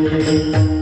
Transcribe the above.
நீங்கள்